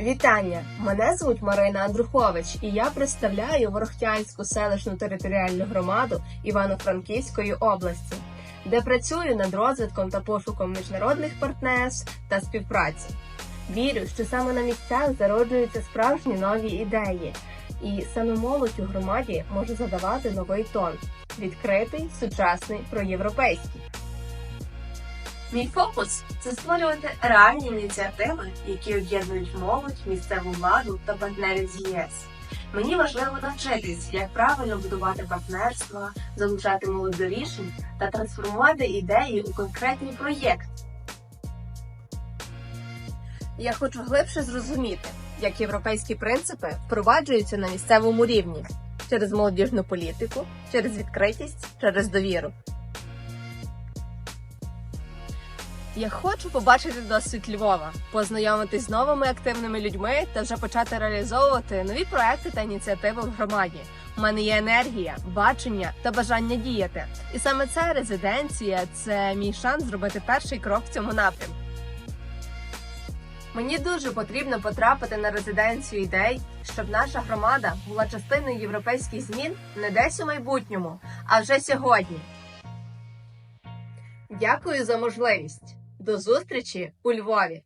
Вітання! Мене звуть Марина Андрухович, і я представляю Ворохтянську селищну територіальну громаду Івано-Франківської області, де працюю над розвитком та пошуком міжнародних партнерств та співпраці. Вірю, що саме на місцях зароджуються справжні нові ідеї, і саме молодь у громаді може задавати новий тон відкритий, сучасний, проєвропейський. Мій фокус це створювати реальні ініціативи, які об'єднують молодь, місцеву владу та партнерів з ЄС. Мені важливо навчитись, як правильно будувати партнерства, залучати молодь до рішень та трансформувати ідеї у конкретні проєкти. Я хочу глибше зрозуміти, як європейські принципи впроваджуються на місцевому рівні через молодіжну політику, через відкритість, через довіру. Я хочу побачити досвід Львова, познайомитись з новими активними людьми та вже почати реалізовувати нові проекти та ініціативи в громаді. У мене є енергія, бачення та бажання діяти. І саме ця резиденція це мій шанс зробити перший крок в цьому напрямку. Мені дуже потрібно потрапити на резиденцію ідей, щоб наша громада була частиною європейських змін не десь у майбутньому, а вже сьогодні. Дякую за можливість. До зустрічі у Львові!